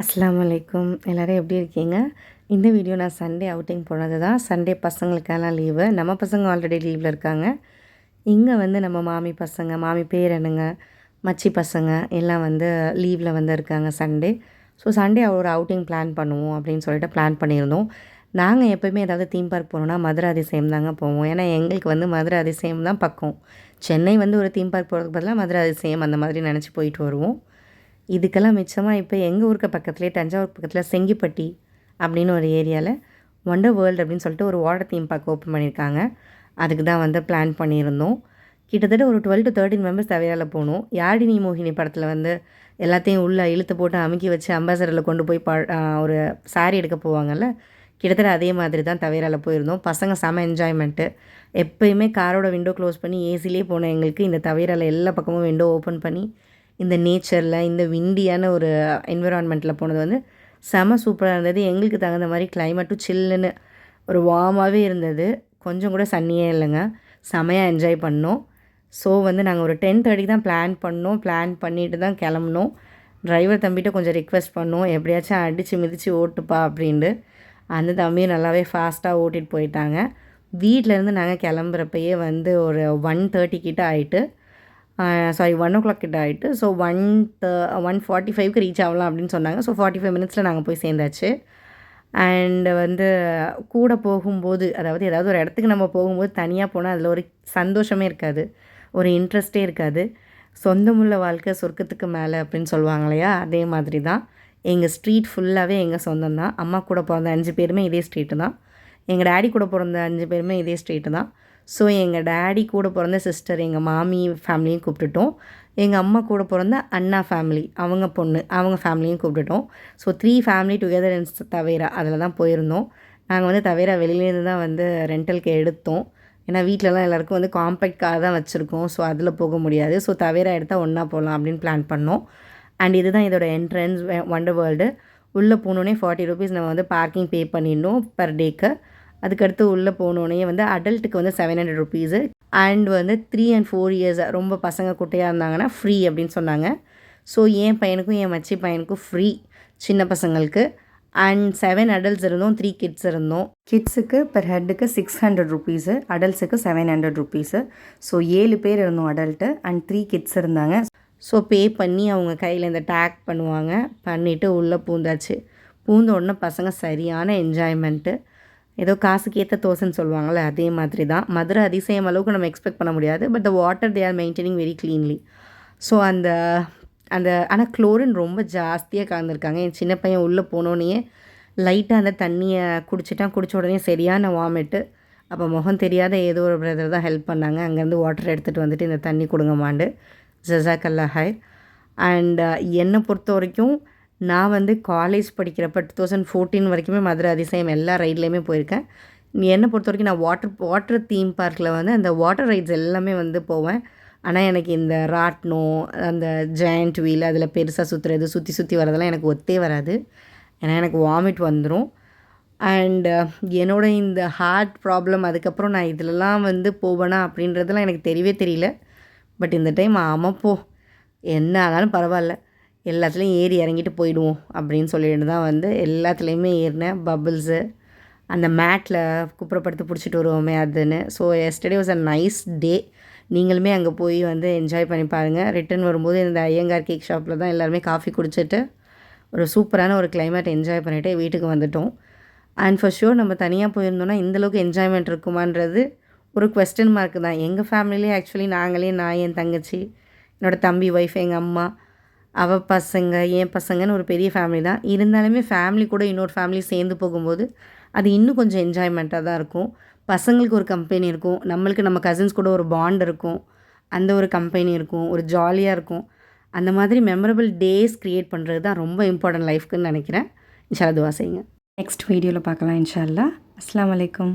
அஸ்லாம் அலைக்கும் எல்லோரும் எப்படி இருக்கீங்க? இந்த வீடியோ நான் சண்டே அவுட்டிங் போனது தான். சண்டே பசங்களுக்கெல்லாம் லீவு நம்ம பசங்க ஆல்ரெடி லீவில் இருக்காங்க. இங்கே வந்து நம்ம மாமி பசங்க மாமி பேரனுங்க மச்சி பசங்க எல்லாம் வந்து லீவில் வந்து இருக்காங்க சண்டே ஸோ சண்டே ஒரு அவுட்டிங் பிளான் பண்ணுவோம் அப்படின்னு சொல்லிட்டு பிளான் பண்ணியிருந்தோம். நாங்கள் எப்போயுமே ஏதாவது தீம் பார்க் போனோம்னா மதுரை அதிசயம் தாங்க போவோம். ஏன்னா எங்களுக்கு வந்து மதுரை அதிசயம் தான் பக்கம். சென்னை வந்து ஒரு தீம் பார்க் போகிறதுக்கு பதிலாக மதுரை அதிசயம் அந்த மாதிரி நினச்சி போயிட்டு வருவோம். இதுக்கெல்லாம் மிச்சமாக இப்போ எங்கள் ஊருக்கு பக்கத்துலேயே தஞ்சாவூர் பக்கத்தில் செங்கிப்பட்டி அப்படின்னு ஒரு ஏரியாவில் ஒண்டர் வேர்ல்டு அப்படின்னு சொல்லிட்டு ஒரு வாட்டர் தீம் பார்க் ஓப்பன் பண்ணியிருக்காங்க அதுக்கு தான் வந்து பிளான் பண்ணியிருந்தோம். கிட்டத்தட்ட ஒரு டுவெல் டு தேர்ட்டின் மெம்பர்ஸ் தவிரால் போகணும் யாழினி மோகினி படத்தில் வந்து எல்லாத்தையும் உள்ளே இழுத்து போட்டு அமுக்கி வச்சு அம்பாசடரில் கொண்டு போய் ப ஒரு சாரி எடுக்க போவாங்கல்ல கிட்டத்தட்ட அதே மாதிரி தான் தவிரால் போயிருந்தோம். பசங்க செம என்ஜாய்மெண்ட்டு எப்போயுமே காரோட விண்டோ க்ளோஸ் பண்ணி ஏசிலே போன எங்களுக்கு இந்த தவிரால் எல்லா பக்கமும் விண்டோ ஓப்பன் பண்ணி இந்த நேச்சரில் இந்த விண்டியான ஒரு என்விரான்மெண்ட்டில் போனது வந்து செம சூப்பராக இருந்தது. எங்களுக்கு தகுந்த மாதிரி கிளைமேட்டும் சில்லுன்னு ஒரு வார்மாகவே இருந்தது. கொஞ்சம் கூட சன்னியே இல்லைங்க. செமையாக என்ஜாய் பண்ணோம். ஸோ வந்து நாங்கள் ஒரு டென் தேர்ட்டிக்கு தான் பிளான் பண்ணோம். பிளான் பண்ணிட்டு தான் கிளம்புனோம். டிரைவர் தம்பிகிட்ட கொஞ்சம் ரிக்வெஸ்ட் பண்ணோம். எப்படியாச்சும் அடித்து மிதித்து ஓட்டுப்பா அப்படின்ட்டு. அந்த தம்பியும் நல்லாவே ஃபாஸ்ட்டாக ஓட்டிகிட்டு போயிட்டாங்க. வீட்டிலேருந்து நாங்கள் கிளம்புறப்பயே வந்து ஒரு ஒன் தேர்ட்டி கிட்ட ஆகிட்டு சாரி ஒன் ஓ கிளாக் கிட்ட ஆகிட்டு ஸோ ஒன் ஒன் ஃபார்ட்டி ஃபைவ்க்கு ரீச் ஆகலாம் அப்படின்னு சொன்னாங்க. ஸோ ஃபார்ட்டி ஃபைவ் மினிட்ஸில் நாங்கள் போய் சேர்ந்தாச்சு. அண்டு வந்து கூட போகும்போது அதாவது ஏதாவது ஒரு இடத்துக்கு நம்ம போகும்போது தனியாக போனால் அதில் ஒரு சந்தோஷமே இருக்காது. ஒரு இன்ட்ரெஸ்ட்டே இருக்காது. சொந்தமுள்ள வாழ்க்கை சொர்க்கத்துக்கு மேலே அப்படின்னு சொல்லுவாங்க இல்லையா? அதே மாதிரி தான். எங்கள் ஸ்ட்ரீட் ஃபுல்லாகவே எங்கள் சொந்தம் தான். அம்மா கூட பிறந்த அஞ்சு பேருமே இதே ஸ்ட்ரீட்டு தான். எங்கள் டேடி கூட பிறந்த அஞ்சு பேருமே இதே ஸ்ட்ரீட்டு தான். ஸோ எங்கள் டேடி கூட பிறந்த சிஸ்டர் எங்கள் மாமி ஃபேமிலியும் கூப்பிட்டுட்டோம். எங்கள் அம்மா கூட பிறந்த அண்ணா ஃபேமிலி அவங்க பொண்ணு அவங்க ஃபேமிலியும் கூப்பிட்டுட்டோம். ஸோ த்ரீ ஃபேமிலி டுகெதர் இன்ஸ் தவேரா அதில் தான் போயிருந்தோம். நாங்கள் வந்து தவேரா வெளியிலேருந்து தான் வந்து ரெண்டலுக்கு எடுத்தோம். ஏன்னா வீட்டிலலாம் எல்லாருக்கும் வந்து காம்பேக்ட் கார் தான் வச்சுருக்கோம். ஸோ அதில் போக முடியாது. ஸோ தவேரா எடுத்தால் ஒன்றா போகலாம் அப்படின்னு பிளான் பண்ணோம். அண்ட் இதுதான் இதோட என்ட்ரன்ஸ் வண்டர் வேர்ல்டு உள்ளே போனோடனே ஃபார்ட்டி ருபீஸ் நம்ம வந்து பார்க்கிங் பே பண்ணிடணும் பர் டேக்கு அதுக்கடுத்து உள்ளே போனோடனே வந்து அடல்ட்டுக்கு வந்து செவன் ஹண்ட்ரட் ருபீஸு அண்ட் வந்து த்ரீ அண்ட் ஃபோர் இயர்ஸ் ரொம்ப பசங்க குட்டையாக இருந்தாங்கன்னா ஃப்ரீ அப்படின்னு சொன்னாங்க. ஸோ என் பையனுக்கும் என் மச்சி பையனுக்கும் ஃப்ரீ சின்ன பசங்களுக்கு. அண்ட் செவன் அடல்ட்ஸ் இருந்தோம் த்ரீ கிட்ஸ் இருந்தோம். கிட்ஸுக்கு பெர் ஹெட்டுக்கு சிக்ஸ் ஹண்ட்ரட் ருபீஸு அடல்ட்ஸுக்கு செவன் ஹண்ட்ரட் ருபீஸு ஸோ ஏழு பேர் இருந்தோம் அடல்ட்டு அண்ட் த்ரீ கிட்ஸ் இருந்தாங்க. ஸோ பே பண்ணி அவங்க கையில் இந்த டேக் பண்ணுவாங்க. பண்ணிவிட்டு உள்ளே பூந்தாச்சு. பூந்த உடனே பசங்க சரியான என்ஜாய்மெண்ட்டு ஏதோ காசுக்கு ஏற்ற தோசைன்னு சொல்லுவாங்கள்ல அதே மாதிரி தான் மதுரை அதிசயம் அளவுக்கு நம்ம எக்ஸ்பெக்ட் பண்ண முடியாது but the water they are maintaining very cleanly so அந்த அந்த ஆனால் குளோரின் ரொம்ப ஜாஸ்தியாக கலந்துருக்காங்க. என் சின்ன பையன் உள்ளே போனோடனே லைட்டாக அந்த தண்ணியை குடிச்சிட்டான். குடித்த உடனே சரியான வாமிட்டு அப்போ முகம் தெரியாத ஏதோ ஒரு பிரதர் தான் ஹெல்ப் பண்ணாங்க. அங்கேருந்து வாட்டர் எடுத்துகிட்டு வந்துட்டு இந்த தண்ணி கொடுங்க மாண்டு ஜசாக்கல்லா ஹாய் அண்ட் என்னை பொறுத்த வரைக்கும் நான் வந்து காலேஜ் படிக்கிறப்ப டூ தௌசண்ட் ஃபோர்டீன் வரைக்குமே மதுரை அதிசயம் எல்லா ரைட்லேயுமே போயிருக்கேன். என்னை பொறுத்த வரைக்கும் நான் வாட்டர் வாட்டர் தீம் பார்க்கில் வந்து அந்த வாட்டர் ரைட்ஸ் எல்லாமே வந்து போவேன். ஆனால் எனக்கு இந்த ராட்னோ அந்த ஜெயண்ட் வீல் அதில் பெருசாக சுற்றுறது சுற்றி சுற்றி வரதெல்லாம் எனக்கு ஒத்தே வராது. ஏன்னா எனக்கு வாமிட் வந்துடும் அண்டு என்னோட இந்த ஹார்ட் ப்ராப்ளம் அதுக்கப்புறம் நான் இதிலலாம் வந்து போவேனா அப்படின்றதெல்லாம் எனக்கு தெரியவே தெரியல. பட் இந்த டைம் ஆமாம் போ. என்ன ஆனாலும் பரவாயில்ல. எல்லாத்துலேயும் ஏறி இறங்கிட்டு போயிடுவோம் அப்படின்னு சொல்லிட்டு தான் வந்து எல்லாத்துலேயுமே ஏறினேன். பபுள்ஸு அந்த மேட்டில் குப்புறப்படுத்து பிடிச்சிட்டு வருவோமே அதுன்னு. So yesterday was a nice day நீங்களுமே அங்கே போய் வந்து என்ஜாய் பண்ணி பாருங்கள் ரிட்டன் வரும்போது இந்த ஐயங்கார் கேக் ஷாப்பில் தான் எல்லாருமே காஃபி குடிச்சிட்டு ஒரு சூப்பரான ஒரு கிளைமேட் என்ஜாய் பண்ணிவிட்டு வீட்டுக்கு வந்துட்டோம். அண்ட் ஃபர் ஷோர் நம்ம தனியாக போயிருந்தோன்னா இந்தளவுக்கு என்ஜாய்மெண்ட் இருக்குமான்றது ஒரு கொஸ்டின் மார்க் தான். எங்கள் ஃபேமிலியிலே ஆக்சுவலி நாங்களே நான் என் தங்கச்சி என்னோடய தம்பி ஒய்ஃப் எங்கள் அம்மா அவள் பசங்க என் பசங்கன்னு ஒரு பெரிய ஃபேமிலி தான். இருந்தாலுமே ஃபேமிலி கூட இன்னொரு ஃபேமிலி சேர்ந்து போகும்போது அது இன்னும் கொஞ்சம் என்ஜாய்மெண்ட்டாக தான் இருக்கும். பசங்களுக்கு ஒரு கம்பெனி இருக்கும். நம்மளுக்கு நம்ம கசின்ஸ் கூட ஒரு பாண்ட் இருக்கும். அந்த ஒரு கம்பெனி இருக்கும். ஒரு ஜாலியாக இருக்கும். அந்த மாதிரி மெமரபிள் டேஸ் க்ரியேட் பண்ணுறது தான் ரொம்ப இம்பார்ட்டன்ட் லைஃப்க்குன்னு நினைக்கிறேன். இன்ஷா துவா செய்யுங்க. நெக்ஸ்ட் வீடியோவில் பார்க்கலாம் இன்ஷால்லா அஸ்லாம் வலைக்கம்